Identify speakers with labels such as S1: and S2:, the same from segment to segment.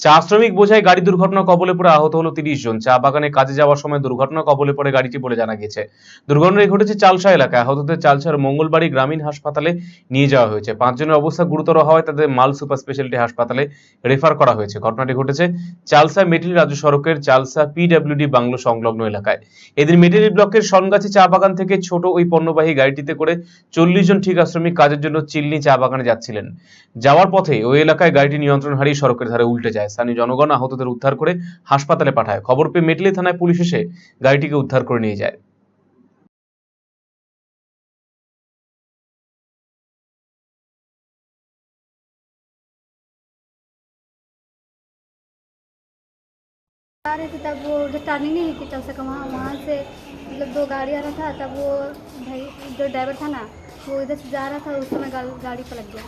S1: চা শ্রমিক বোঝাই গাড়ি দুর্ঘটনা কবলে পড়ে আহত হলো তিরিশ জন। চা বাগানে কাজে যাওয়ার সময় দুর্ঘটনা কবলে পড়ে গাড়িটি বলে জানা গেছে। দুর্ঘটনাটি ঘটেছে চালসা এলাকায়। আহতদের চালসার মঙ্গলবাড়ি গ্রামীণ হাসপাতালে নিয়ে যাওয়া হয়েছে। পাঁচজনের অবস্থা গুরুতর হওয়ায় তাদের মাল সুপার স্পেশালিটি হাসপাতালে রেফার করা হয়েছে। ঘটনাটি ঘটেছে চালসা মেটেলি রাজ্য সড়কের চালসা পিডব্লিউডি বাংলো সংলগ্ন এলাকায়। এদিন মেটেলি ব্লকের সনগাছি চা বাগান থেকে ছোট ওই পণ্যবাহী গাড়িটিতে করে চল্লিশ জন ঠিকা শ্রমিক কাজের জন্য চিল্লি চা বাগানে যাচ্ছিলেন। যাওয়ার পথে ওই এলাকায় গাড়িটি নিয়ন্ত্রণ হারিয়ে সড়কের ধারে উল্টে যায়। স্থানীয় জনগণ আহতদের উদ্ধার করে হাসপাতালে পাঠায় খবর পেয়ে মেটলি থানায় পুলিশ এসে গাড়িটিকে উদ্ধার করে নিয়ে যায়
S2: आ रहे थे तब वो जो टर्निंग नहीं थी चौसा का वहाँ वहाँ से मतलब दो गाड़ी आ रहा था तब वो भाई जो ड्राइवर था ना वो इधर से जा रहा था उस समय गाड़ी पलट गया।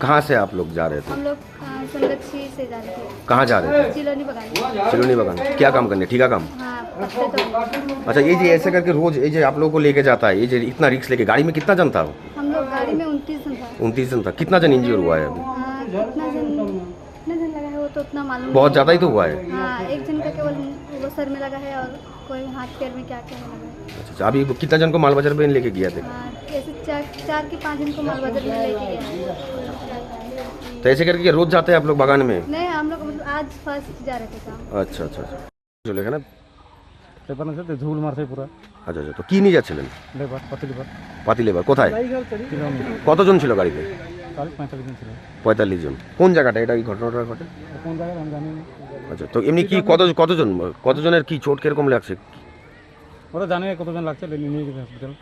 S3: कहाँ से आप लोग जा रहे थे?
S2: हम लोग अ, सोनगच्छी से जा रहे थे।
S3: कहाँ जा रहे थे?
S2: चिलोनी बगान
S3: चिलोनी बगान क्या काम करने? ठीक है काम?
S2: हाँ पत्ते तो
S3: अच्छा ये जी ऐसे करके रोज ये जी आप लोगों को लेके जाता है ये जी इतना रिक्स लेके गाड़ी में कितना जन था?
S2: हम लोग गाड़ी में उनतीस जन था।
S3: उनतीस जन था। कितना जन इंजियर हुआ है अभी?
S2: हाँ, कितना जन कितना जन लगा है वो तो उतना मालूम
S3: बहुत
S2: नहीं।
S3: ज़्यादा ही तो हुआ है
S2: हाँ एक जन का केवल वो सर में लगा है और कोई हाथ पैर में क्या क्या लगा है
S3: अच्छा अच्छा अभी कितना जन को माल बाजार में लेके गया थे
S2: हाँ, ऐसे चार चार की पाँच जन को मालबाजार में लेके गया
S3: तो ऐसे करके रोज जाते हैं आप लोग बागान में
S2: नहीं हम लोग मतलब आज फर्स्ट जा रहे थे काम
S3: আচ্ছা আচ্ছা আচ্ছা চলে এখানে
S4: লেবার আছে ঝুল মারছে পুরো
S3: আচ্ছা আচ্ছা তো কি নিয়ে যাচ্ছিলেন
S4: লেবার কত লেবার
S3: পাতি লেবার কোথায়
S4: কিলোমিটার
S3: কতজন ছিল গাড়িতে
S4: চালিশ পঁয়তাল্লিশ দিন ছিল।
S3: পঁয়তাল্লিশ জন। কোন জায়গাটা? এটা এই ঘটনাটা ঘটে?
S4: কোন জায়গায় আমি জানি না।
S3: আচ্ছা তো এমনি কি কত কতজন কতজনের কি চোট কীরকম লাগছে?
S4: ওরা জানে কতজন লাগছে নিয়ে গেছে হসপিটাল